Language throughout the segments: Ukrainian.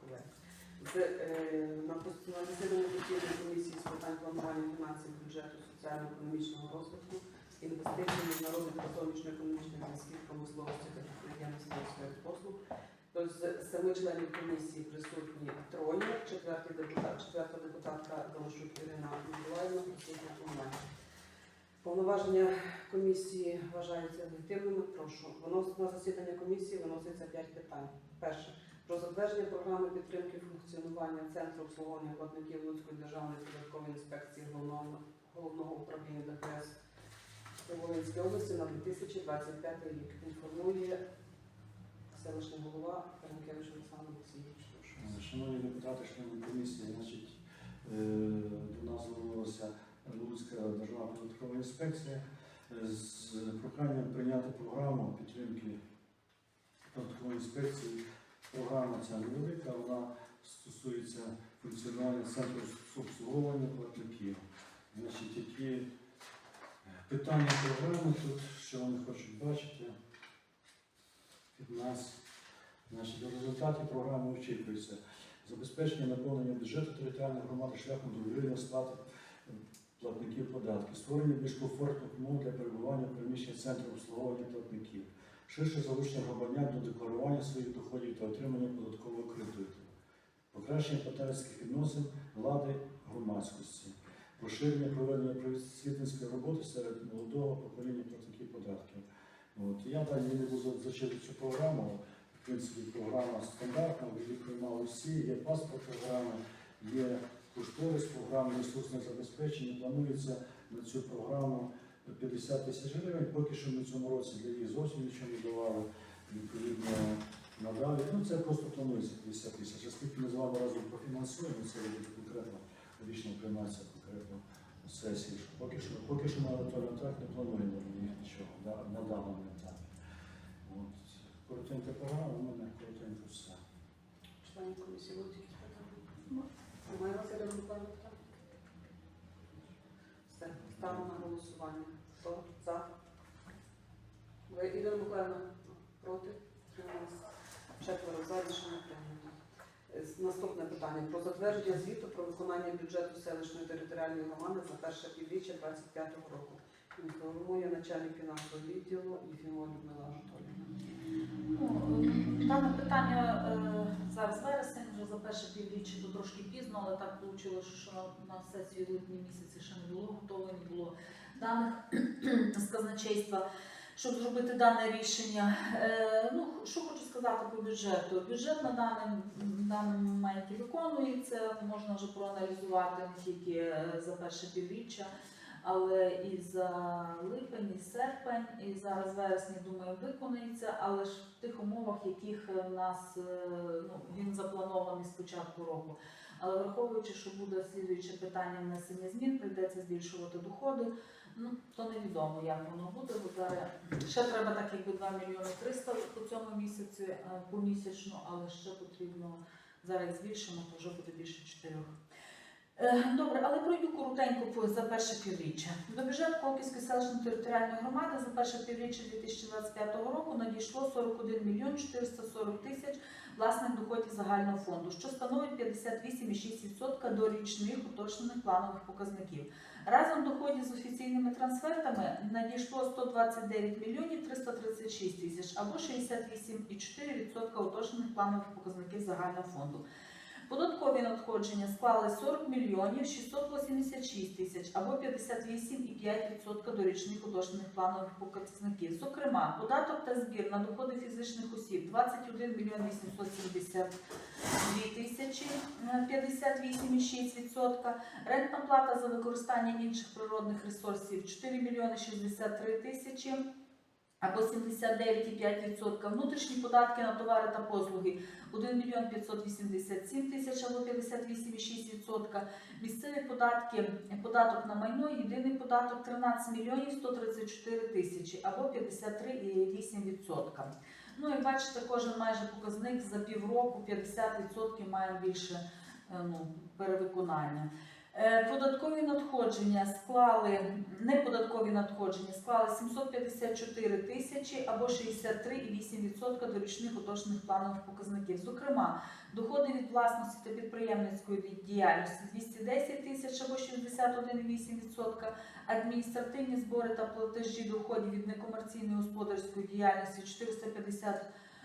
колеги. З, е, на засіданні комісії з питань планування фінансів, бюджету, соціально-економічного розвитку, інвестицій, міжнародних та зовнішньоекономічних зв'язків, промисловості та підприємництва послуг. То з семи членів комісії присутні троє, четвертий депутат, четверта депутатка Галашук Ірина Миколаївна присутня онлайн. Повноваження комісії вважаються легітимними. Прошу. Винос на засідання комісії виноситься п'ять питань. Перше. Про затвердження програми підтримки функціонування Центру обслуговування платників Луцької державної податкової інспекції головного, головного управління ДФС у Волинській області на 2025 рік. Інформує селищний голова Перенкевич Олександр Олексійович. Шановні депутати, члени комісії, значить, е, до нас звернулася Луцька державна податкова інспекція е, з проханням прийняти програму підтримки податкової інспекції. Програма ця невелика, вона стосується функціонування центру обслуговування платників. Значить, які питання програми тут, що вони хочуть бачити від нас. Значить, до результатів програми очікується забезпечення наповнення бюджету територіальної громади шляхом добровільної сплати платників податків, створення більш комфортних умов для перебування в приміщенні центру обслуговування платників, ширше залучення громадян до декларування своїх доходів та отримання податкового кредиту, покращення партнерських відносин влади громадськості, поширення проведення просвітницької роботи серед молодого покоління платників податків. От. Я далі не буду зачитувати цю програму. В принципі, програма стандартна, якій приймали всі, є паспорт програми, є кошторис програми ресурсне забезпечення. Планується на цю програму 50 тисяч гривень. Поки що ми цьому році для їх зовсім нічого не давали. Відповідно, надалі. Ну це просто планується 50 тисяч. Оскільки ми з вами разом профінансуємо, це буде конкретно рішення приймається конкретно на сесії. Поки що, поки що ми Анатолій так не плануємо нічого да, на даному етапі. От. Коротенька програма, у мене коротенько все. Члени комісії будуть якісь питання? Вас Ірина Миколаївна? Все. Ставимо на голосування. Хто за? Ви, Ірина Миколаївна, проти? Четверо за рішення прийнято. Е, Наступне питання про затвердження звіту про виконання бюджету селищної територіальної громади за перше півріччя 2025 року. Інформує начальник фінансового відділу Єфімова Людмила Анатоліївна. Ну, е, Дане питання е, зараз вересень, вже за перше півріччя, то трошки пізно, але так вийшло, що на, сесії липні місяці ще не було готово, не було даних з казначейства, щоб зробити дане рішення. Е, ну, що хочу сказати по бюджету. Бюджет на даному, даному моменті виконується, можна вже проаналізувати не тільки е, за перше півріччя. Але і за липень, і серпень, і зараз вересні, думаю, виконується, але ж в тих умовах, яких в нас е, ну, він запланований з початку року. Але враховуючи, що буде слідуюче питання внесення змін, прийдеться збільшувати доходи. Ну то невідомо, як воно буде. Бо зараз ще треба так, якби 2 мільйони 300 по цьому місяці е, помісячно, але ще потрібно зараз збільшимо, то вже буде більше 4. Е, Добре, але пройду коротенько за перше півріччя. До бюджету Колківської селищної територіальної громади за перше півріччя 2025 року надійшло 41 мільйон 440 тисяч власних доходів загального фонду, що становить 58,6% до річних уточнених планових показників. Разом доходів з офіційними трансфертами надійшло 129 мільйонів 336 тисяч або 68,4% уточнених планових показників загального фонду. Податкові надходження склали 40 мільйонів 686 тисяч або 58,5% до річних уточнених планових показників. Зокрема, податок та збір на доходи фізичних осіб 21 мільйон 872 тисячі е, 58,6%. Рентна плата за використання інших природних ресурсів 4 мільйони 63 тисячі або 79,5%. Внутрішні податки на товари та послуги 1 мільйон 587 тисяч або 58,6%. Місцеві податки, податок на майно, єдиний податок 13 мільйонів 134 тисячі або 53,8%. Ну і бачите, кожен майже показник за півроку 50% має більше е, ну, перевиконання. Е, Податкові надходження склали, неподаткові надходження склали 754 тисячі або 63,8% до річних уточних планових показників. Зокрема, доходи від власності та підприємницької діяльності 210 тисяч або 61,8%, адміністративні збори та платежі доходів від некомерційної господарської діяльності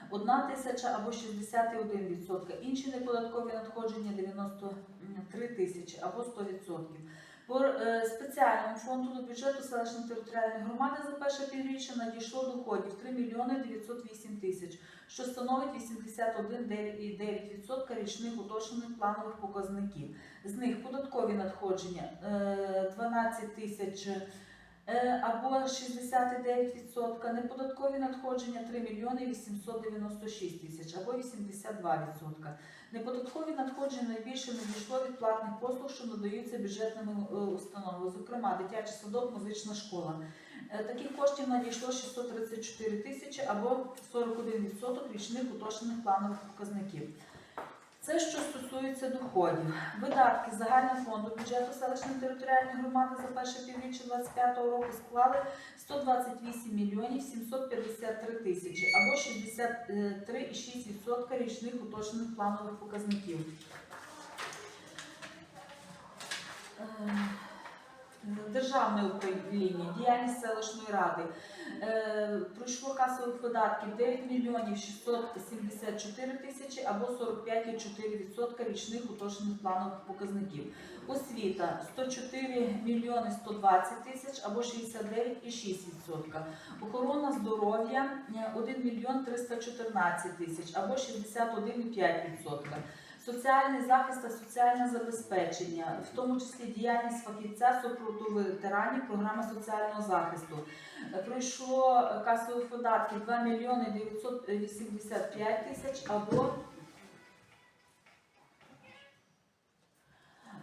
451 тисяча або 61%. Інші неподаткові надходження 93 тисячі або 100%. По е, спеціальному фонду до бюджету селищної територіальної громади за перше півріччя надійшло доходів 3 мільйони 908 тисяч, що становить 81,9% річних уточнених планових показників. З них податкові надходження е, 12 тисяч е, або 69%, неподаткові надходження 3 мільйони 896 тисяч або 82%. Неподаткові надходження найбільше надійшло від платних послуг, що надаються бюджетними е, установами, зокрема дитячий садок, музична школа. Е, Таких коштів надійшло 634 тисячі або 41% річних уточнених планових показників. Це що стосується доходів. Видатки загального фонду бюджету селищної територіальної громади за перше півріччя 2025 року склали 128 мільйонів 753 тисячі або 63,6% річних уточнених планових показників. Державне управління, діяльність селищної ради. Е, пройшло касових видатків 9 мільйонів 674 тисячі або 45,4% річних уточнених планових показників. Освіта 104 мільйони 120 тисяч або 69,6%. Охорона здоров'я е, 1 мільйон 314 тисяч або 61,5%. Соціальний захист та соціальне забезпечення, в тому числі діяльність фахівця супроту ветеранів, програма соціального захисту. Пройшло касових видатків 2 мільйони 985 тисяч або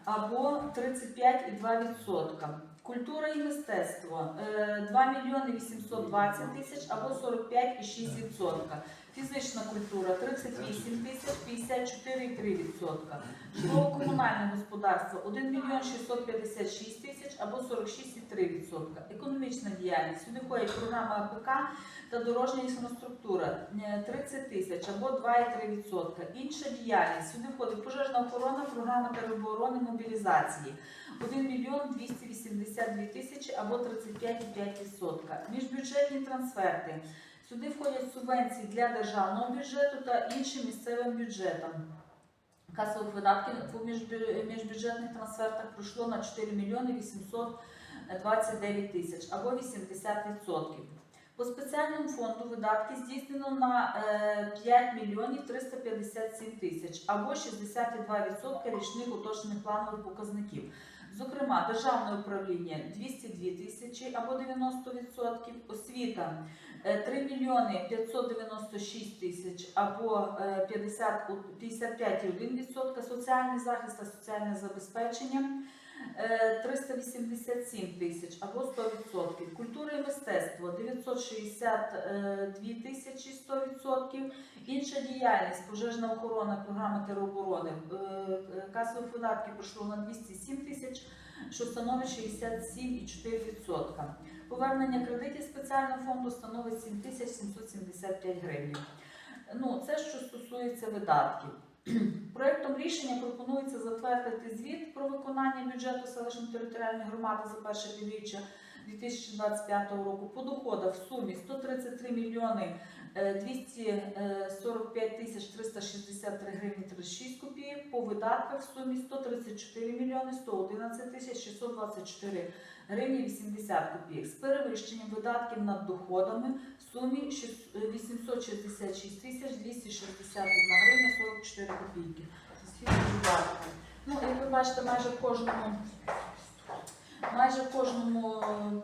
або 35,2%. Культура і мистецтво е, 2 мільйони 820 тисяч або 45,6%. Фізична культура 38 тисяч 54,3%. Житлово-комунальне господарство 1 мільйон 656 тисяч або 46,3%. Економічна діяльність. Сюди входять програма АПК та дорожня інфраструктура е, 30 тисяч або 2,3%. Інша діяльність. Сюди входить пожежна охорона, програма тероборони мобілізації. 1 мільйон 282 тисячі або 35,5%. Міжбюджетні трансферти. Сюди входять субвенції для державного бюджету та іншим місцевим бюджетам. Касових видатків по міжбюджетних трансфертах пройшло на 4 мільйони 829 тисяч або 80%. По спеціальному фонду видатки здійснено на е, 5 мільйонів 357 тисяч або 62% річних уточнених планових показників. Зокрема, державне управління 202 тисячі або 90%, освіта е, 3 мільйони 596 тисяч або е, 50 у- 55,1%, соціальний захист та соціальне забезпечення е, 387 тисяч або 100%, культура і мистецтво 962 тисячі 100%, інша діяльність, пожежна охорона, програма тероборони, е, е, касових видатків пройшло на 207 тисяч, що становить 67,4%. Повернення кредитів спеціального фонду становить 7775 гривень. Ну, це що стосується видатків. Проектом рішення пропонується затвердити звіт про виконання бюджету селищної територіальної громади за перше півріччя 2025 року по доходах в сумі 133 мільйони е, 245 тисяч 363 гривні 36 копійок, по видатках в сумі 134 мільйони 111 тисяч 624 гривні 80 копійок з перевищенням видатків над доходами в сумі шіс- 866 тисяч 261 гривня 44 копійки. Ну, як ви бачите, майже в кожному майже в кожному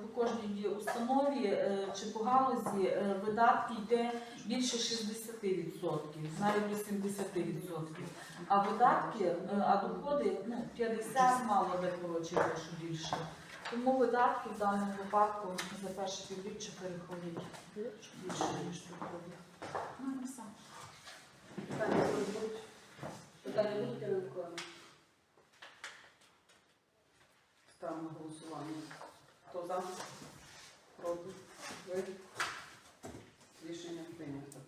по кожній установі е, чи по галузі е, видатки йде більше 60%, навіть до 70%. А видатки, е, а доходи ну, 50 мало де коротше, що більше. Тому видатки в даному випадку за перше півріччя переходять більше, ніж доходи. Ну, не сам. Питання будуть? Питання будуть ринковими? Ставимо голосування. Хто за? Проти? Ви? Рішення прийнято.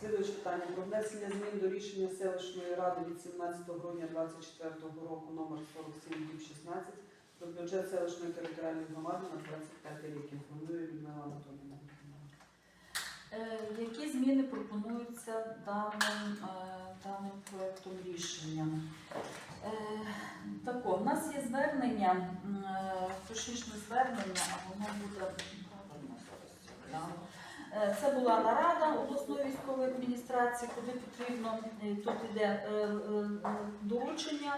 Слідуюче питання про внесення змін до рішення селищної ради від 17 грудня 2024 року номер 47 16 про бюджет селищної територіальної громади на 25 рік. Інформує Людмила Анатолійовна. Е, Які зміни пропонуються даним, е, даним проектом рішення? Е, Тако, в нас є звернення, м, е, точніше звернення, а воно буде Це була нарада обласної військової адміністрації, куди потрібно тут іде е, е, е, доручення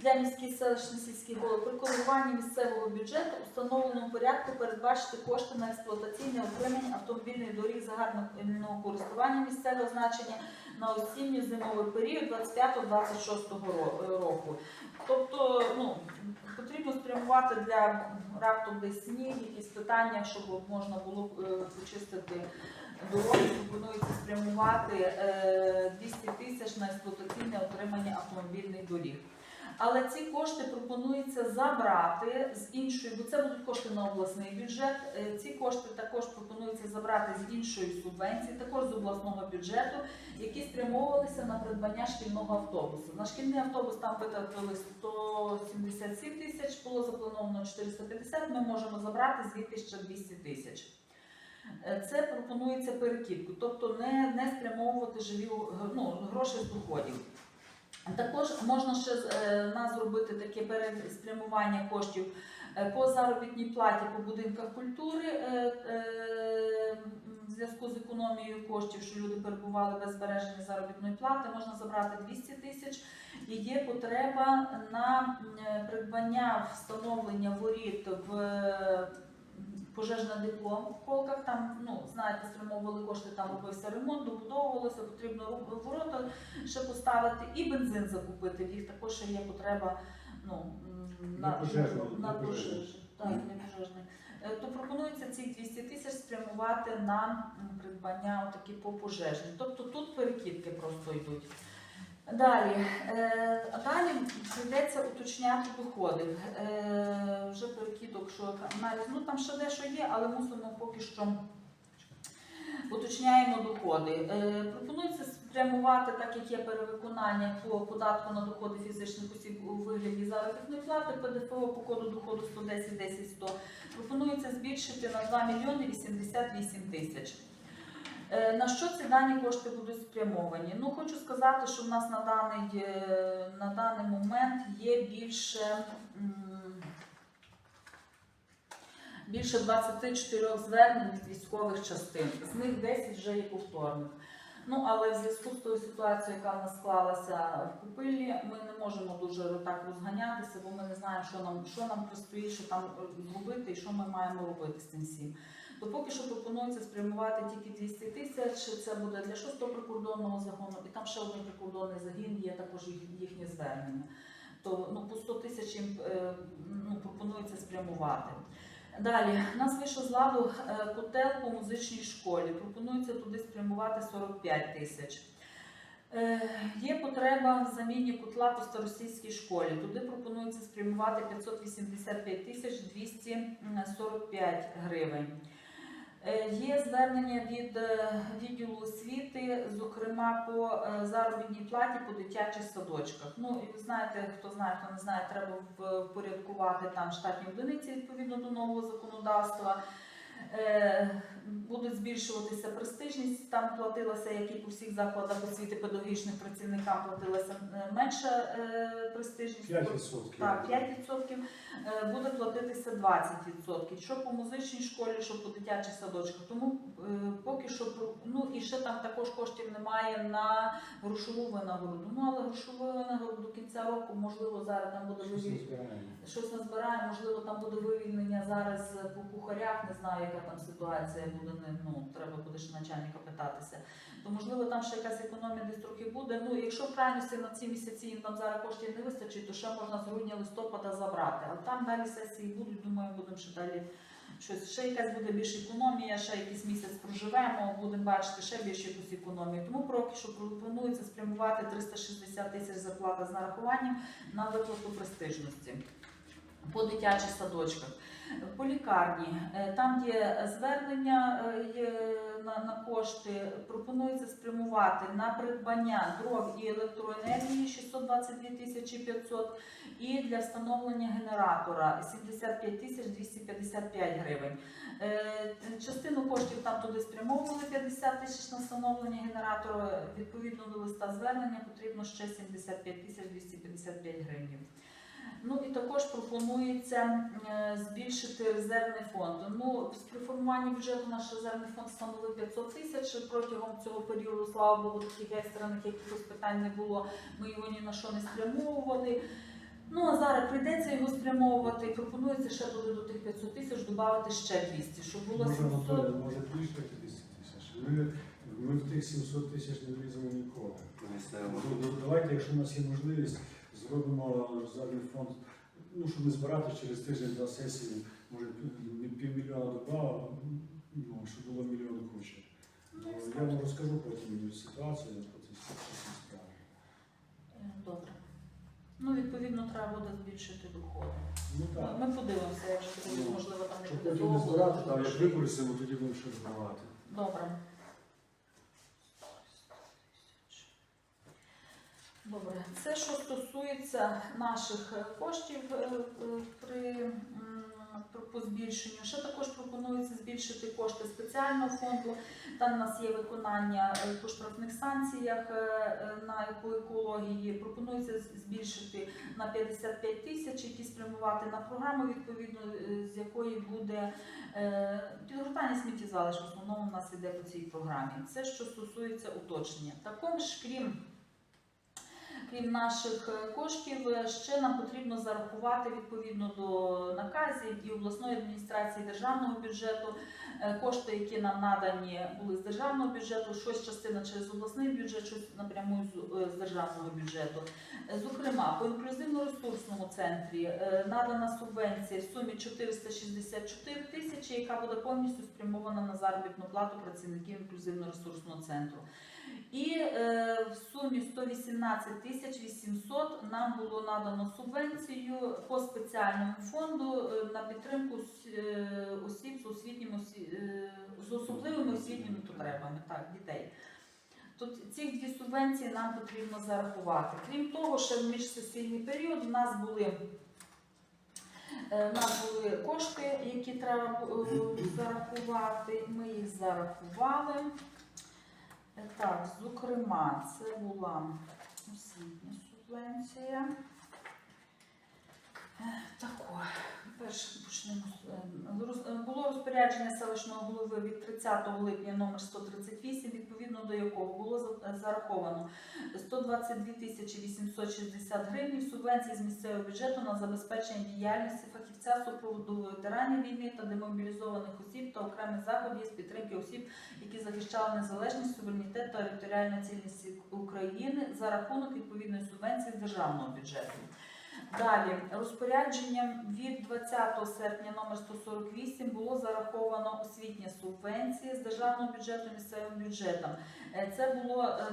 для міських селищних сільських голов при коригуванні місцевого бюджету у встановленому порядку передбачити кошти на експлуатаційне отримання автомобільних доріг загального користування місцевого значення на осінньо-зимовий період 25-26 року. Тобто, ну, потрібно спрямувати для раптом десь сніг, якісь питання, щоб можна було е, почистити дороги. Пропонується спрямувати е, 200 тисяч на експлуатаційне отримання автомобільних доріг. Але ці кошти пропонується забрати з іншої, бо це будуть кошти на обласний бюджет. Е, Ці кошти також пропонується забрати з іншої субвенції, також з обласного бюджету, які спрямовувалися на придбання шкільного автобусу. На шкільний автобус там витратили 177 тисяч, було заплановано 450, Ми можемо забрати звідти ще 200 тисяч. Е, Це пропонується перекидку, тобто не, не спрямовувати живі ну, гроші з доходів. Також можна ще е, в нас зробити таке переспрямування коштів е, по заробітній платі по будинках культури е, в зв'язку з економією коштів, що люди перебували без збереження заробітної плати, можна забрати 200 тисяч. І є потреба на придбання встановлення воріт в пожежне дипло в колках. Там, ну, знаєте, спрямовували кошти, там робився ремонт, добудовувалося, потрібно ворота ще поставити і бензин закупити. В їх також ще є потреба ну, на пожежі. Так, для пожежної. Е, То пропонується ці 200 тисяч спрямувати на придбання отакі по пожежні. Тобто тут перекидки просто йдуть. Далі, е, далі прийдеться уточняти доходи. Е, вже перекидок, що аналіз, ну там ще дещо є, але мусимо поки що уточняємо доходи. Е, пропонується спрямувати, так як є перевиконання по податку на доходи фізичних осіб у вигляді заробітної плати, ПДФО по коду доходу 110 10 100, пропонується збільшити на 2 мільйони 88 тисяч. Е, На що ці дані кошти будуть спрямовані? Ну, хочу сказати, що в нас на даний, е, на даний момент є більше, більше 24 звернень від військових частин. З них 10 вже є повторних. Ну, але в зв'язку з тою ситуацією, яка в нас склалася в Купиллі, ми не можемо дуже так розганятися, бо ми не знаємо, що нам, що нам предстоїть, що там зробити і що ми маємо робити з цим всім. То поки що пропонується спрямувати тільки 200 тисяч. Це буде для 6-го прикордонного загону, і там ще один прикордонний загін є також їхнє звернення. То ну, по 100 тисяч їм е, ну, пропонується спрямувати. Далі, нас вийшов з ладу е, котел по музичній школі. Пропонується туди спрямувати 45 тисяч. Е, Є потреба в заміні котла по старосійській школі. Туди пропонується спрямувати 585 тисяч 245 гривень. Е, Є звернення від е, відділу освіти, зокрема по е, заробітній платі по дитячих садочках. Ну і ви знаєте, хто знає, хто не знає, треба впорядкувати там штатні одиниці відповідно до нового законодавства. Е, Будуть збільшуватися престижність, там платилася, як і по всіх закладах освіти педагогічним працівникам платилася е, менша е, престижність. 5%. Так, 5% е, буде платитися 20%. Що по музичній школі, що по дитячих садочках. Тому е, поки що ну і ще там також коштів немає на грошову винагороду. Ну але грошову винагороду до кінця року, можливо, зараз там буде вивільнення. Щось назбирає, можливо, там буде вивільнення зараз по кухарях. Не знаю, яка там ситуація буде. Ну треба буде ще начальника питатися. То можливо там ще якась економія десь трохи буде. Ну якщо в крайності на ці місяці їм там зараз коштів не вистачить, то ще можна з грудня листопада забрати. А там далі сесії будуть. Думаю, будемо ще далі. Щось ще якась буде більша економія, ще якийсь місяць проживемо, будемо бачити ще більше якусь економію. Тому поки що пропонується спрямувати 360 тисяч зарплата з нарахуванням на виплату престижності. по дитячих садочках. По лікарні, е, там є звернення е, на, кошти, пропонується спрямувати на придбання дров і електроенергії 622 тисячі 500 і для встановлення генератора 75 тисяч 255 гривень. Е, Частину коштів там туди спрямовували 50 тисяч на встановлення генератора. Відповідно до листа звернення потрібно ще 75 тисяч 255 гривень. Ну і також пропонується е, збільшити резервний фонд. Ну, при формуванні бюджету наш резервний фонд становив 500 тисяч протягом цього періоду. Слава Богу, таких екстрених якихось питань не було. Ми його ні на що не спрямовували. Ну а зараз прийдеться його спрямовувати. І пропонується ще туди до тих 500 тисяч додати ще 200, щоб було Може, 700. Може більше 200 тисяч. Ми, ми в тих 700 тисяч не вліземо ніколи. Ну, ну, Давайте, якщо у нас є можливість, зробимо резервний фонд, ну, щоб не збирати через тиждень до сесії, може пів- півмільйона доба, ну, щоб було мільйон куча. Ну, Я вам розкажу потім ситуацію по цій справі. Е, Добре. Ну, відповідно, треба буде збільшити доходи. Ну так. Ми подивимося, якщо Ну, можливо там не Щоб буде потім не збирати, там, як використаємо, тоді будемо щось збирати. Добре. Добре, це що стосується наших е, коштів е, е, при, по збільшенню. Ще також пропонується збільшити кошти спеціального фонду. Там у нас є виконання по штрафних санкціях на екології. Пропонується збільшити на 55 тисяч, які спрямувати на програму, відповідно з якої буде Підгортання сміттєзалиш в основному у нас йде по цій програмі. Це що стосується уточнення. Також, крім, крім наших е, коштів, е, ще нам потрібно зарахувати відповідно до наказів і обласної адміністрації державного бюджету е, кошти, які нам надані були з державного бюджету, щось частина через обласний бюджет, щось напряму з, державного бюджету. Зокрема, по інклюзивно-ресурсному центрі надана субвенція в сумі 464 тисячі, яка буде повністю спрямована на заробітну плату працівників інклюзивно-ресурсного центру. І е, в сумі 118 тисяч 800 нам було надано субвенцію по спеціальному фонду е, на підтримку е, осіб з освітніми е, з особливими освітніми потребами, так, дітей. Тут ці дві субвенції нам потрібно зарахувати. Крім того, ще в міжсесійний період в нас були. в нас були кошти, які треба зарахувати. Ми їх зарахували. Так, зокрема, це була освітня субвенція. Е, Тако, перше почнемо. з, е, роз- е, Було розпорядження селищного голови від 30 липня номер 138, відповідно до якого було е, зараховано 122 тисячі 860 гривень субвенції з місцевого бюджету на забезпечення діяльності фахівця супроводу ветеранів війни та демобілізованих осіб та окремих заходів з підтримки осіб, які захищали незалежність, суверенітет та територіальну цілісність України за рахунок відповідної субвенції з державного бюджету. Далі розпорядженням від 20 серпня номер 148 було зараховано освітня субвенція з державного бюджету місцевим бюджетом. Е, Це було е,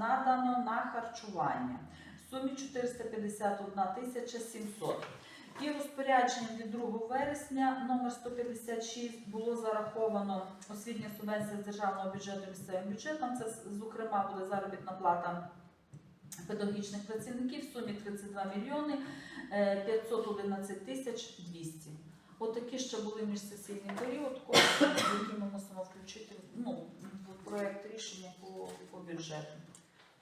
надано на харчування в сумі 451 тисяча 700. І розпорядженням від 2 вересня номер 156 було зараховано освітня субвенція з державного бюджету місцевим бюджетом. Це зокрема буде заробітна плата педагогічних працівників в сумі 32 мільйони е, 511 тисяч 200. Отакі ще були міжсесійний період, які ми мусимо включити ну, в проєкт рішення по, по бюджету.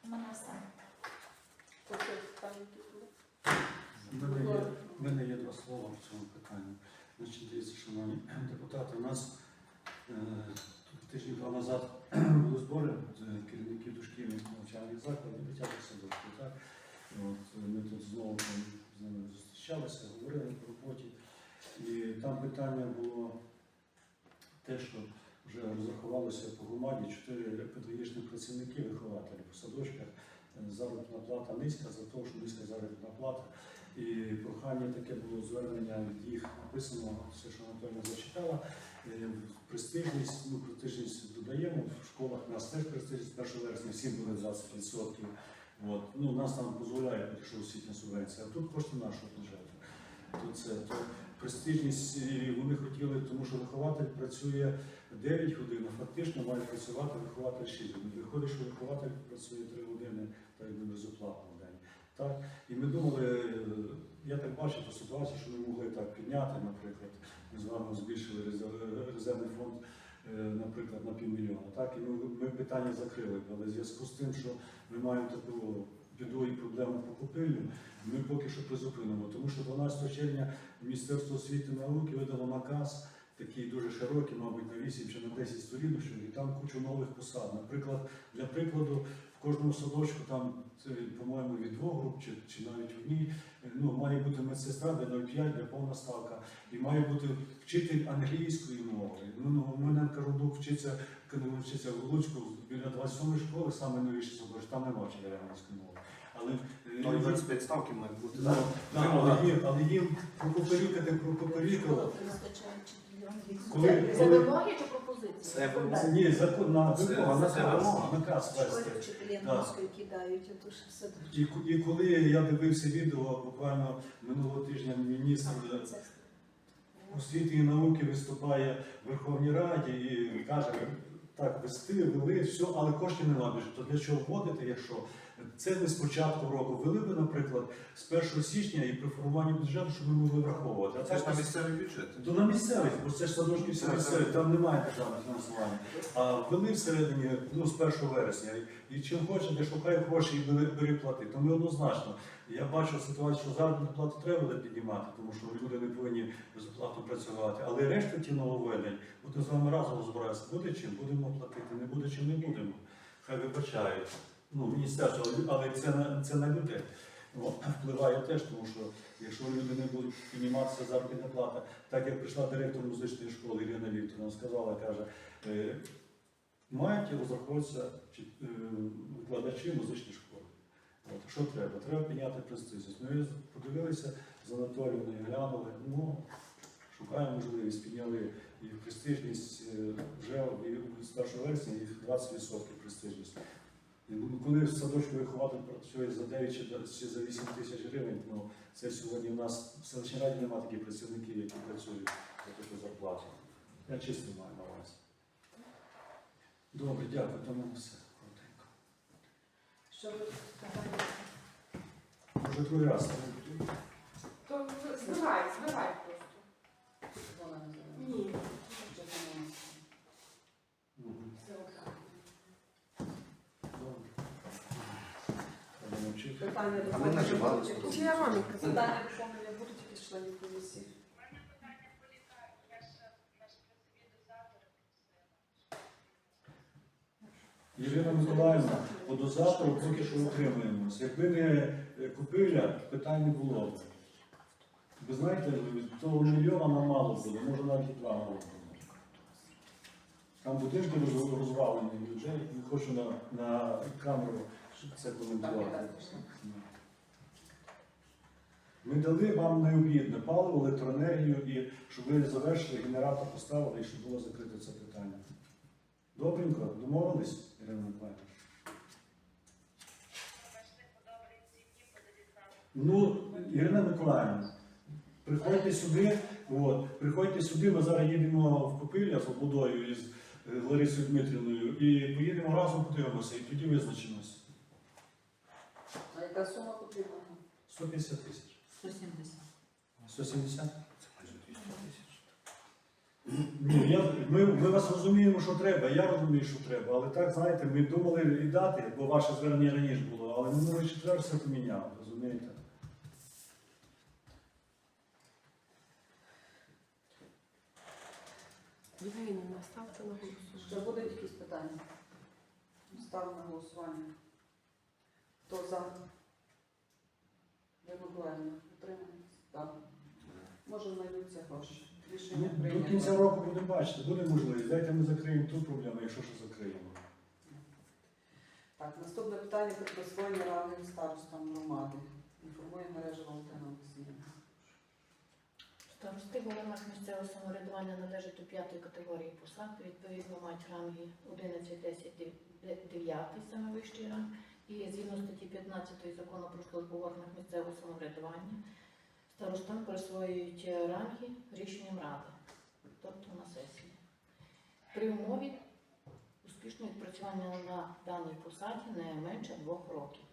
У мене все. У мене є, в мене є два слова в цьому питанні. Значить, дивіться, шановні депутати, у нас е, тижні два назад були збори з керівників дошкільних навчальних закладів, дитячих садочків. Так? От, ми тут знову там з ними зустрічалися, говорили по роботі. І там питання було те, що вже розрахувалося по громаді чотири педагогічних працівники, вихователі по садочках. Е, Заробітна плата низька за те, що низька заробітна плата. І прохання таке було звернення від їх написано, все, що Анатолія зачитала. Е, Престижність, ну престижність додаємо. В школах у нас теж престижність 1 вересня всім буде 20%. От. Ну, нас там дозволяє поки що освітня субвенція, а тут кошти нашого бюджету. то це то престижність вони хотіли, тому що вихователь працює 9 годин, а фактично має працювати вихователь 6 годин. Виходить, що вихователь працює 3 години так якби безоплатно. Так? І ми думали, я так бачив ту ситуацію, що ми могли так підняти, наприклад, ми з вами збільшили резервний фонд, е, наприклад, на півмільйона. Так? І ми, ми питання закрили. Але в зв'язку з тим, що ми маємо таку біду і проблему по купівлю, ми поки що призупинимо. Тому що 12 червня Міністерство освіти і науки видало наказ, такий дуже широкий, мабуть, на 8 чи на 10 сторінок, що і там кучу нових посад. Наприклад, для прикладу, в кожному садочку там, це, по-моєму, від двох груп чи, чи навіть в одній, ну, має бути медсестра для 0,5, для повна ставка, і має бути вчитель англійської мови. Ну, ну, у мене кажу, вчиться, коли вчиться в Луцьку біля 27 школи, саме новіше садочок, там немає вчителя англійської мови. Але е, 25 ставки мають бути. Да, да, але їм, але їм прокоперікати прокоперікало. Коли, Це, коли, вимоги чи пропозиції? Це вимоги. це, ні, закон на Це- вимога, це наказ, вимога. наказ вести. Школі вчителі Да. англійської кидають, а то все І, ку- і коли я дивився відео, буквально минулого тижня міністр е, це. освіти і науки виступає в Верховній Раді і каже, так, вести, вели, все, але коштів немає більше. То для чого вводити, якщо це не з початку року. Ввели би, наприклад, з 1 січня і при формуванні бюджету, щоб ми могли враховувати. А Це ж на місцевий бюджет. То на місцевих, бо це ж садочки всі місцеві, там немає державного фінансування. А ввели всередині, ну, з 1 вересня. І- чим хоче, де шукає гроші і бери, бери плати. То ми однозначно. Я бачу ситуацію, що заробітну плату треба буде піднімати, тому що люди не повинні безоплатно працювати. Але решта ті нововведень, от ми з вами разом розбираємося, буде чим, будемо платити, не буде чим, не будемо. Хай вибачають. Ну, міністерство, але це на, це на людей. О, Впливає теж, тому що якщо люди не будуть підніматися заробітна плата, так як прийшла директор музичної школи Ірина Вікторовна, сказала, каже, е, мають розраховуватися е, викладачі музичної школи. От, що треба? Треба підняти престижність. Ми подивилися з Анатолією, глянули, ну, шукаємо можливість, підняли їх престижність е, вже з 1 вересня їх 20% престижність. Ну, Коли в садочку вихователь працює за 9 чи за- чи за 8 тисяч гривень, ну, це сьогодні в нас в селищній раді немає таких працівників, які працюють за таку зарплату. Я чисто маю на увазі. Добре, дякую, тому все коротенько. Що ви питання? Може другий раз. То збивай, збивай просто. Вона не знає. Ні. Що це не може? Мгм. Все окей. Добре. Треба Питання А ми наживали. Чи я вам Питання доповнення будуть якісь членів комісії? Ірина Миколаївна, по дозатору поки що утримуємося. Якби не е, купівля, питань не було б. Ви знаєте, того мільйона нам мало буде, може навіть і два мало буде. Там будинки розвалені людей, не хочу на, на камеру це коментувати. Ми дали вам необхідне паливо, електроенергію і щоб ви завершили, генератор поставили і щоб було закрите це питання. Добренько, домовились, Ірина Миколаївна? Ну, Ірина Миколаївна, приходьте сюди, от, приходьте сюди, ми зараз їдемо в Копилля з Лободою із е, Ларисою Дмитрівною і поїдемо разом подивимося, і тоді визначимося. Яка сума потрібна? 150 тисяч. 170. 170? Це майже 200 тисяч. Ну, я, ми, ми вас розуміємо, що треба, я розумію, що треба, але так, знаєте, ми думали і дати, бо ваше звернення раніше було, але минулий четвер все поміняли, розумієте? Євгенівна, ставте на Ще голосування. будуть якісь питання? Ставимо на голосування. Хто за? Миколаївна, утримаєтесь? Так. Може знайдуться гроші. Рішення Ну, До кінця прийнято. року будемо бачити, буде можливість. Дайте ми закриємо ту проблему, якщо що закриємо. Так, наступне питання про присвоєння равним старостам громади. Інформує мережа Валентина Олексіївна. Старости в органах місцевого самоврядування належать до п'ятої категорії посад, відповідно мають ранги 11, 10, 9, саме вищий ранг. І згідно статті 15 закону про службу в органах місцевого самоврядування, Старостам присвоюють ранги рішенням ради, тобто на сесії. При умові успішного відпрацювання на даній посаді не менше двох років.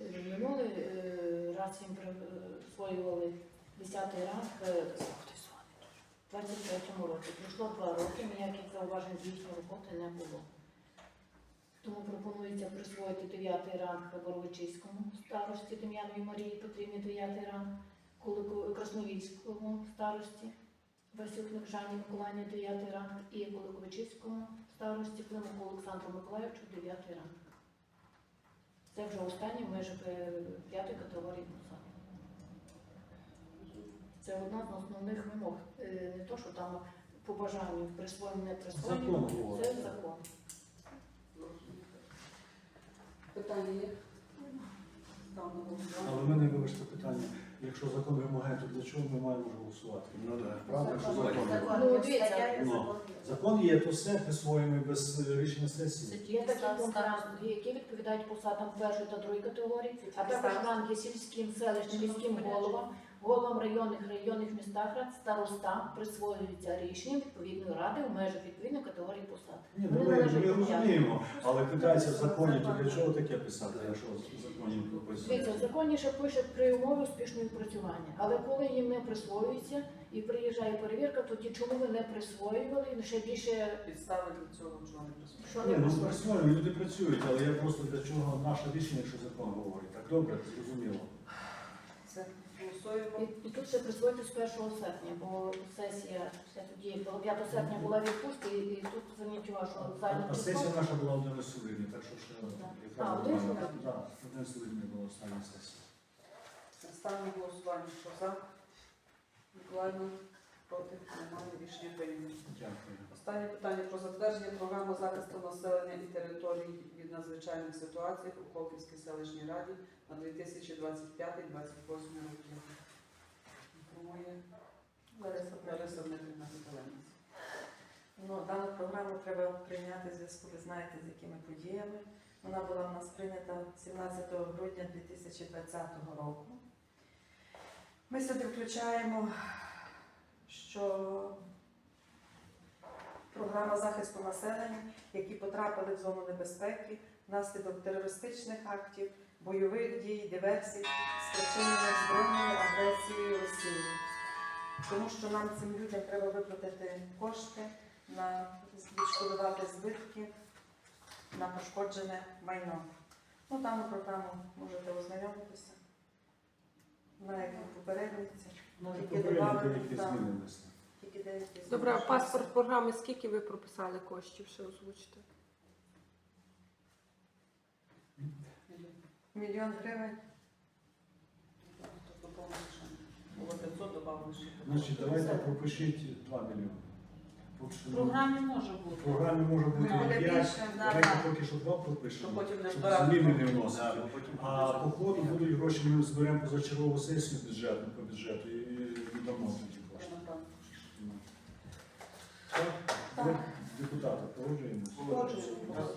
Е, Минулий е, раз їм присвоювали 10-й ранг е, у 23-му році. Пройшло два роки, ніяких зауважень їхньої роботи не було. Присвоїти 9-й ранг Боровичиському старості Дем'яновій Марії Петрівні, 9-й ранг, Кулику Красновійському старості, Васюкник Жанні Миколаївні, 9 ранг і Куликовичиському старості Климику Олександру Миколаївичу, 9 ранг. Це вже останні в межах е, п'ятої категорії посад. Це одна з основних вимог. Е, Не то, що там по бажанню присвоєння, не присвоєння, це закон. Питання є? Голосування. Але в мене вибачте питання. Якщо закон вимагає, то для чого ми маємо голосувати? Ну так. Правда, що Закон. Ну, дивіться, стаття, ну. закон. Є, то все присвоїмо без е, рішення сесії. Є такі Стар- які відповідають посадам першої та другої категорії, а також ранки ранги сільським, селищним, міським головам, головам районних районних містах рад, старостам присвоюються рішенням відповідної ради в межах відповідної категорії посад. Ні, ну, ми, ми розуміємо, але питається в законі, то для чого таке писати, якщо в законі прописано? Дивіться, в законі ще пише при умові успішного відпрацювання, але коли їм не присвоюється і приїжджає перевірка, тоді чому ви не присвоювали і ще більше Підстави для цього чого не присутні. що Ні, не ну присвоювали? присвоїмо, люди працюють, але я просто для чого наше рішення, якщо закон говорить. Так добре, зрозуміло. І, і тут ще присвоїти з 1 серпня, бо сесія ще тоді 5 серпня була відпустка, і, і тут заняття, що зайнято А сесія наша була в Солидні, так що ще Так. якраз в. Так, день Солидні була остання сесія. Ставимо голосування. Хто за? Миколаївна? Проти? Немає. Рішення прийнято. Дякую. Останнє питання про затвердження програми захисту населення і територій від надзвичайних ситуацій у Колківській селищній раді на 2025-2028 роки. Інформує Лариса Лариса Дмитрівна Петеленець. Ну, дану програму треба прийняти в зв'язку, ви знаєте, з якими подіями. Вона була в нас прийнята 17 грудня 2020 року. Ми сюди включаємо, що програма захисту населення, які потрапили в зону небезпеки внаслідок терористичних актів, бойових дій, диверсій, спричинених збройною агресією Росії. Тому що нам цим людям треба виплатити кошти на відшкодувати збитки на пошкоджене майно. Ну, дану програму можете ознайомитися. Вона як і попередниці, Може, Тільки Добре, а паспорт програми скільки ви прописали коштів, ще озвучите? Мільйон гривень. Тут доповнено ще. Було 500, додали ще. Значить, давайте пропишіть 2 мільйони. Поки що В не- програмі може В бути. програмі може бути Ну, буде 5, більше, да, давайте да. поки що 2 Щоб пропишемо, потім не щоб збирати. зміни не вносити. А по ходу будуть гроші, ми зберемо позачергову сесію бюджетну по бюджету і віддамо тоді кошти. Ну. Так? Ви, Депутати, погоджуємося? Погоджуємо.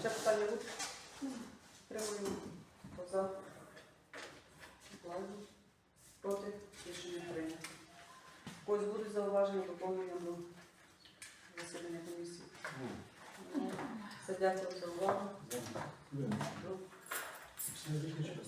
Ще питання будуть? Тримуємо. Хто за? Проти? Рішення прийнято. Когось будуть зауваження, доповнення до засідання комісії? Все, дякую за увагу. Виключно.